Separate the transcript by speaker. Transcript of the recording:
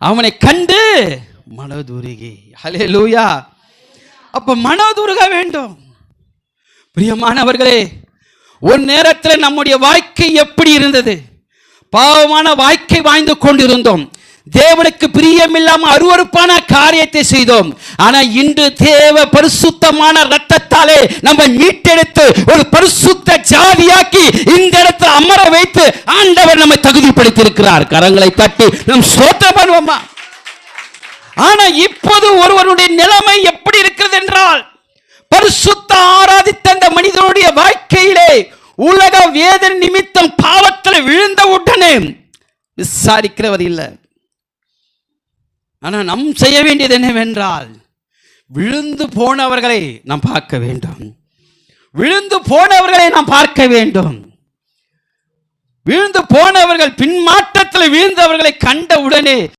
Speaker 1: அவனை கண்டு மனதுருகி. ஹலே லூயா அப்ப மனதுருக வேண்டும். பிரியமானவர்களே ஒரு நேரத்தில் நம்முடைய வாழ்க்கை எப்படி இருந்தது? பாவமான வாழ்க்கை வாழ்ந்து கொண்டிருந்தோம். தேவனுக்கு பிரியமில்லாம அருவருப்பான காரியத்தை செய்தோம். ஆனா இன்று தேவ பரிசுத்தமான ரத்தத்தாலே நம்ம மீட்டெடுத்து ஒரு பரிசுத்த ஜாதியாக்கி இந்த இடத்துல அமர வைத்து ஆண்டவர் நம்மை தகுதிப்படுத்தி இருக்கிறார் கரங்களை தட்டி நம் சோத்த பண்ணுவோமா ஆனா இப்போது ஒருவருடைய நிலைமை எப்படி இருக்கிறது என்றால் பரிசுத்த ஆராதித்த அந்த மனிதனுடைய வாழ்க்கையிலே உலக வேதனை நிமித்தம் பாவத்தில் விழுந்த உடனே விசாரிக்கிறவர் இல்லை. ஆனா நம் செய்ய வேண்டியது என்னவென்றால் விழுந்து போனவர்களை நாம் பார்க்க வேண்டும். விழுந்து போனவர்களை நாம் பார்க்க வேண்டும். விழுந்து போனவர்கள் பின்மாற்றத்தில் விழுந்தவர்களை கண்ட உடனே